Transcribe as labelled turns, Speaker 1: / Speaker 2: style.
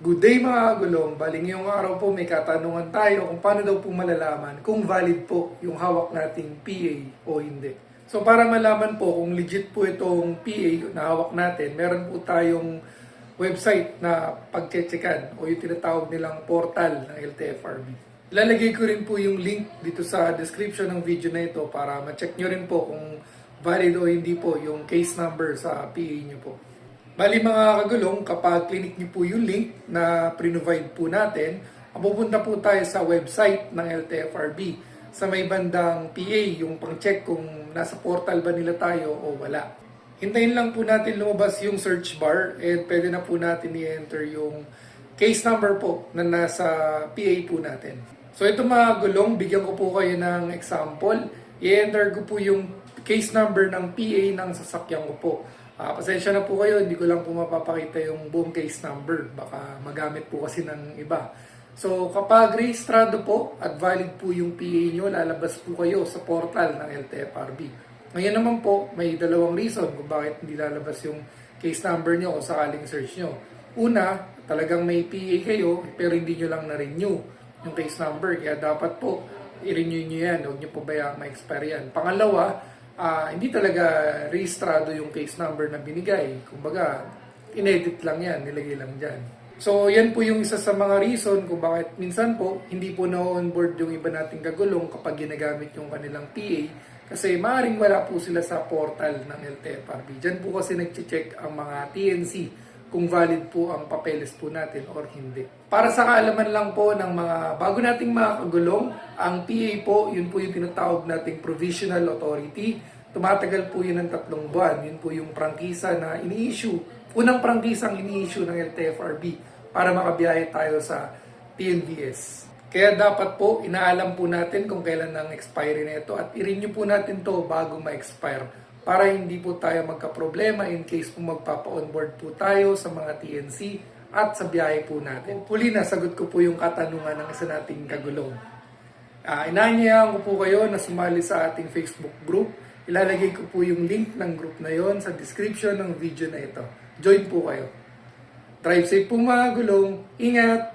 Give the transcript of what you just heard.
Speaker 1: Good day mga gulong. Bali ngayong araw po may katanungan tayo kung paano daw po malalaman kung valid po yung hawak nating PA o hindi. So para malaman po kung legit po itong PA na hawak natin, meron po tayong website na pagche-checkan o yung tinatawag nilang portal ng LTFRB. Lalagay ko rin po yung link dito sa description ng video na ito para ma-check nyo rin po kung valid o hindi po yung case number sa PA nyo po. Bali mga kagulong, kapag clinic niyo po yung link na provide po natin, pupunta po tayo sa website ng LTFRB sa may bandang PA, yung pang-check kung nasa portal ba nila tayo o wala. Hintayin lang po natin lumabas yung search bar and pwede na po natin i-enter yung case number po na nasa PA po natin. So ito mga gulong, bigyan ko po kayo ng example. I-enter ko po yung case number ng PA ng sasakyan ko po. Ah, pasensya na po kayo, hindi ko lang po mapapakita yung buong case number. Baka magamit po kasi ng iba. So kapag rehistrado po at valid po yung PA nyo, lalabas po kayo sa portal ng LTFRB. Ngayon naman po, may dalawang reason kung bakit hindi lalabas yung case number nyo o sakaling search nyo. Una, talagang may PA kayo pero hindi nyo lang na-renew yung case number. Kaya dapat po i-renew nyo yan. Huwag nyo po bayang ma-expire yan. Pangalawa, ah, hindi talaga rehistrado yung case number na binigay. Kumbaga, inedit lang yan, nilagay lang dyan. So, yan po yung isa sa mga reason kung bakit minsan po, hindi po na-onboard yung iba nating kagulong kapag ginagamit yung kanilang PA kasi maaaring wala po sila sa portal ng LTFRB. Diyan po kasi nag-check ang mga TNC kung valid po ang papeles po natin or hindi. Para sa kaalaman lang po ng mga bago nating mga ang PA po, yun po yung tinatawag nating provisional authority. Tumatagal po yun ng tatlong buwan. Yun po yung prangkisa na ini-issue. Unang prangkisang ini-issue ng LTFRB para makabiyahe tayo sa TNVS. Kaya dapat po, inaalam po natin kung kailan ang expiry nito at i-renew po natin to bago ma-expire para hindi po tayo magka-problema in case kung magpapa-onboard po tayo sa mga TNC at sa biyahe po natin. Huli na, sagot ko po yung katanungan ng isa nating kagulong. Uh, inaanyayahan ko po kayo na sumali sa ating Facebook group. Ilalagay ko po yung link ng group na yon sa description ng video na ito. Join po kayo. Drive safe po mga gulong. Ingat!